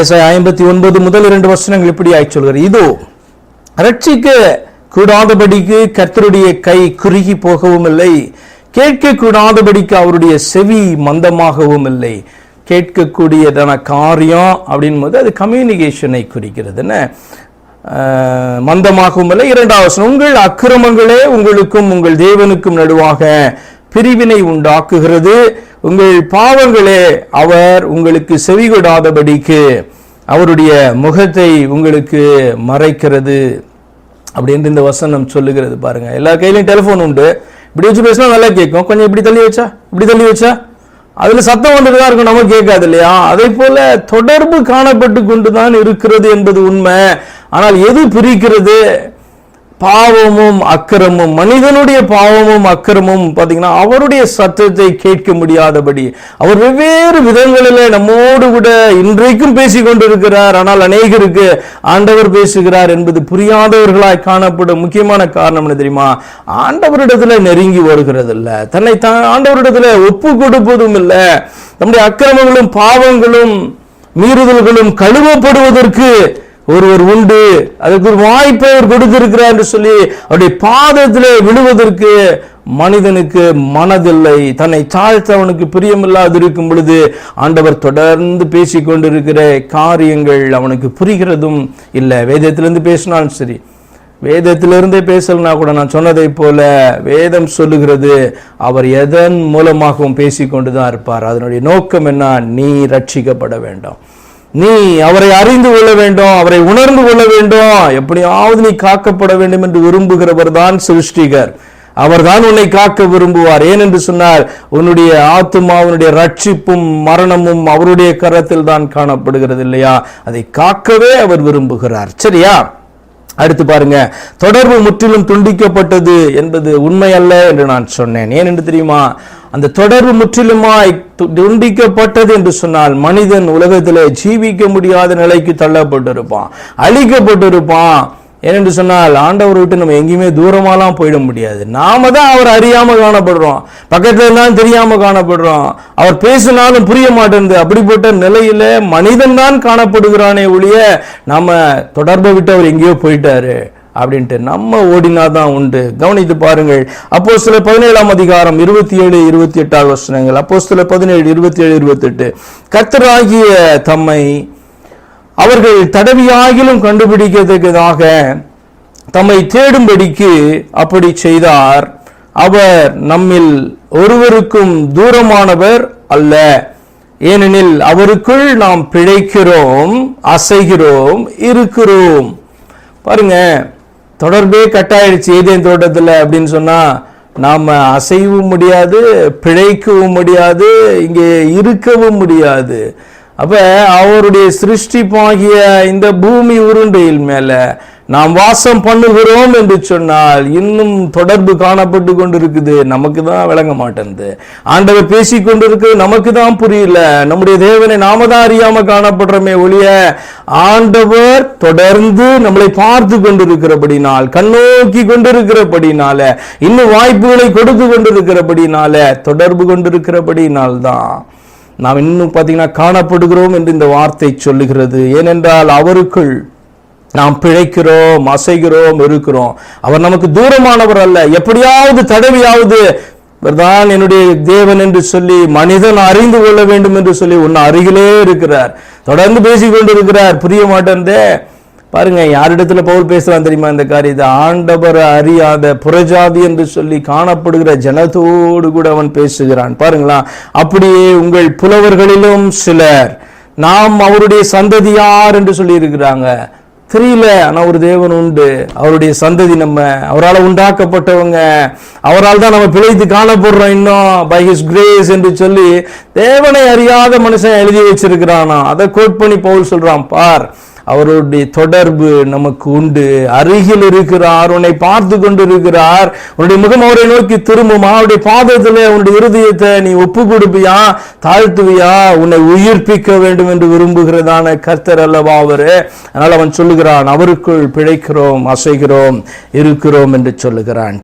ஏசாயா ஐம்பத்தி ஒன்பது முதல் இரண்டு வசனங்கள் இப்படி ஆய் சொல்கிறார். இதோ ரட்சிக்க கூடாதபடிக்கு கர்த்தருடைய கை குறுகி போகவும் இல்லை கேட்க கூடாதபடிக்கு அவருடைய செவி மந்தமாகவும் இல்லை கேட்கக்கூடியதான காரியம் அப்படின் போது அது கம்யூனிகேஷனை குறிக்கிறது. என்ன? மந்தமாகவும் இல்லை இரண்டாவது உங்கள் அக்கிரமங்களே உங்களுக்கும் உங்கள் தேவனுக்கும் நடுவாக பிரிவினை உண்டாக்குகிறது. உங்கள் பாவங்களே அவர் உங்களுக்கு செவிகொடாதபடிக்கு அவருடைய முகத்தை உங்களுக்கு மறைக்கிறது அப்படின்னு இந்த வசனம் சொல்லுகிறது பாருங்க. எல்லா கையிலையும் டெலிஃபோன் உண்டு. இப்படி வச்சு பேசினா நல்லா கேட்கும். கொஞ்சம் இப்படி தள்ளி வச்சா? இப்படி தள்ளி வச்சா? அதுல சத்தம் வந்துட்டு தான் இருக்கும். நமக்கு கேட்காது இல்லையா? அதே போல தொடர்பு காணப்பட்டு கொண்டுதான் இருக்கிறது என்பது உண்மை. ஆனால் எது பிரிக்கிறது? பாவமும் அக்கிரமும் மனிதனுடைய பாவமும் அக்கிரமும் பார்த்தீங்கன்னா அவருடைய சத்தத்தை கேட்க முடியாதபடி அவர் வெவ்வேறு விதங்களில் நம்மோடு கூட இன்றைக்கும் பேசிக் கொண்டிருக்கிறார். ஆனால் அநேகருக்கு ஆண்டவர் பேசுகிறார் என்பது புரியாதவர்களாய் காணப்படும் முக்கியமான காரணம் என்ன தெரியுமா? ஆண்டவரிடத்துல நெருங்கி வருகிறதில்ல தன்னை தான் ஆண்டவரிடத்துல ஒப்பு கொடுப்பதும் இல்லை. நம்முடைய அக்கிரமங்களும் பாவங்களும் மீறுதல்களும் கழுவப்படுவதற்கு ஒருவர் உண்டு. அதுக்கு ஒரு வாய்ப்பை அவர் கொடுத்திருக்கிறார் என்று சொல்லி அவருடைய பாதத்திலே விழுவதற்கு மனிதனுக்கு மனதில்லை. தன்னை தாழ்த்த அவனுக்கு பிரியமில்லாது இருக்கும் பொழுது ஆண்டவர் தொடர்ந்து பேசிக்கொண்டிருக்கிற காரியங்கள் அவனுக்கு புரிகிறதும் இல்லை. வேதத்திலிருந்து பேசினாலும் சரி. வேதத்திலிருந்தே பேசலனா கூட நான் சொன்னதை போல வேதம் சொல்லுகிறது. அவர் எதன் மூலமாகவும் பேசிக்கொண்டுதான் இருப்பார். அதனுடைய நோக்கம் என்ன? நீ ரட்சிக்கப்பட வேண்டாம். நீ அவரை அறிந்து கொள்ள வேண்டும் அவரை உணர்ந்து கொள்ள வேண்டும். எப்படியாவது நீ காக்கப்பட வேண்டும் என்று விரும்புகிறவர் தான் சிருஷ்டிகர். அவர்தான் உன்னை காக்க விரும்புவார். ஏனென்று சொன்னால் உன்னுடைய ஆத்துமாவினுடைய ரட்சிப்பும் மரணமும் அவருடைய கரத்தில் தான் காணப்படுகிறது இல்லையா? அதை காக்கவே அவர் விரும்புகிறார். சரியா? அடுத்து பாருங்க. தொடர்பு முற்றிலும் துண்டிக்கப்பட்டது என்பது உண்மை அல்ல என்று நான் சொன்னேன். ஏன் என்று தெரியுமா? அந்த தொடர்பு முற்றிலுமாய் து- துண்டிக்கப்பட்டது என்று சொன்னால் மனிதன் உலகத்திலே ஜீவிக்க முடியாத நிலைக்கு தள்ளப்பட்டிருப்பான் அழிக்கப்பட்டிருப்பான். ஏனென்று சொன்னால் ஆண்டவர் விட்டு நம்ம எங்கேயுமே தூரமாலாம் போயிட முடியாது. நாம தான் அவர் அறியாம காணப்படுறோம். பக்கத்தில் இருந்தாலும் தெரியாம காணப்படுறோம். அவர் பேசினாலும் புரிய மாட்டேங்குது. அப்படிப்பட்ட நிலையில மனிதன் தான் காணப்படுகிறானே ஒழிய நாம தொடர்பை விட்டு அவர் எங்கேயோ போயிட்டாரு. அப்படின்ட்டு நம்ம ஓடினா தான் உண்டு. கவனித்து பாருங்கள். அப்போ சில பதினேழாம் அதிகாரம் இருபத்தி ஏழு இருபத்தி எட்டாவது வசனங்கள். அப்போ சில பதினேழு இருபத்தி ஏழு இருபத்தி எட்டு கத்தராகிய தம்மை அவர்கள் தடவியாகிலும் கண்டுபிடிக்கத்தக்கதாக தம்மை தேடும்படிக்கு அப்படி செய்தார். அவர் நம்மில் ஒருவருக்கும் தூரமானவர் அல்ல. ஏனெனில் அவருக்குள் நாம் பிழைக்கிறோம் அசைகிறோம் இருக்கிறோம். பாருங்க. தொடர்பே கட்டாயிடுச்சு ஏதேன் தோட்டத்தில் அப்படின்னு சொன்னால் நாம் அசையவும் முடியாது பிழைக்கவும் முடியாது இங்கே இருக்கவும் முடியாது. அப்போ அவருடைய சிருஷ்டிப்பாகிய இந்த பூமி உருண்டையில் மேலே நாம் வாசம் பண்ணுகிறோம் என்று சொன்னால் இன்னும் தொடர்பு காணப்பட்டு கொண்டிருக்குது. நமக்கு தான் விளங்க மாட்டேங்குது ஆண்டவர் பேசி கொண்டிருக்கிறது நமக்கு தான் புரியல. நம்முடைய தேவனை நாம தான் அறியாம காணப்படுறோமே ஒழிய ஆண்டவர் தொடர்ந்து நம்மளை பார்த்து கொண்டிருக்கிறபடினால் கண்ணோக்கி கொண்டிருக்கிறபடினால இன்னும் வாய்ப்புகளை கொடுத்து கொண்டிருக்கிறபடினால தொடர்பு கொண்டிருக்கிறபடினால் தான் நாம் இன்னும் பார்த்தீங்கன்னா காணப்படுகிறோம் என்று இந்த வார்த்தை சொல்லுகிறது. ஏனென்றால் அவருக்குள் நாம் பிழைக்கிறோம் அசைகிறோம் இருக்கிறோம் அவர் நமக்கு தூரமானவர் அல்ல. எப்படியாவது தடவியாவது இவர்தான் என்னுடைய தேவன் என்று சொல்லி மனிதன் அறிந்து கொள்ள வேண்டும் என்று சொல்லி உன்னை அருகிலே இருக்கிறார். தொடர்ந்து பேசிக் கொண்டிருக்கிறார் புரிய மாட்டேன்தே பாருங்க யாரிடத்துல பவுல் பேசுறான் தெரியுமா இந்த காரியத்தை ஆண்டவர் அறியாத புறஜாதி என்று சொல்லி காணப்படுகிற ஜனத்தோடு கூட அவன் பேசுகிறான். பாருங்களா அப்படியே உங்கள் புலவர்களிலும் சிலர் நாம் அவருடைய சந்ததியார் என்று சொல்லி இருக்கிறாங்க தெரியல ஆனா ஒரு தேவன் உண்டு. அவருடைய சந்ததி நம்ம அவரால் உண்டாக்கப்பட்டவங்க அவரால் தான் நம்ம பிழைத்து காணப்படுறோம் இன்னும். பை ஹிஸ் கிரேஸ் என்று சொல்லி தேவனை அறியாத மனுஷன் எழுதி வச்சிருக்கிறானா? அதை கோட் பண்ணி பவுல் சொல்றான் பார். அவருடைய தொடர்பு நமக்கு உண்டு. அருகில் இருக்கிறார் உன்னை பார்த்து கொண்டிருக்கிறார். உன்னுடைய முகம் அவரை நோக்கி திரும்பும். அவருடைய பாதத்தில் உன்னுடைய இருதயத்தை நீ ஒப்பு கொடுப்பியா? தாழ்த்துவியா? உன்னை உயிர்ப்பிக்க வேண்டும் என்று விரும்புகிறதான கர்த்தர் அல்லவா அவரு? அதனால் அவன் சொல்லுகிறான் அவருக்குள் பிழைக்கிறோம் அசைகிறோம் இருக்கிறோம் என்று சொல்லுகிறான்.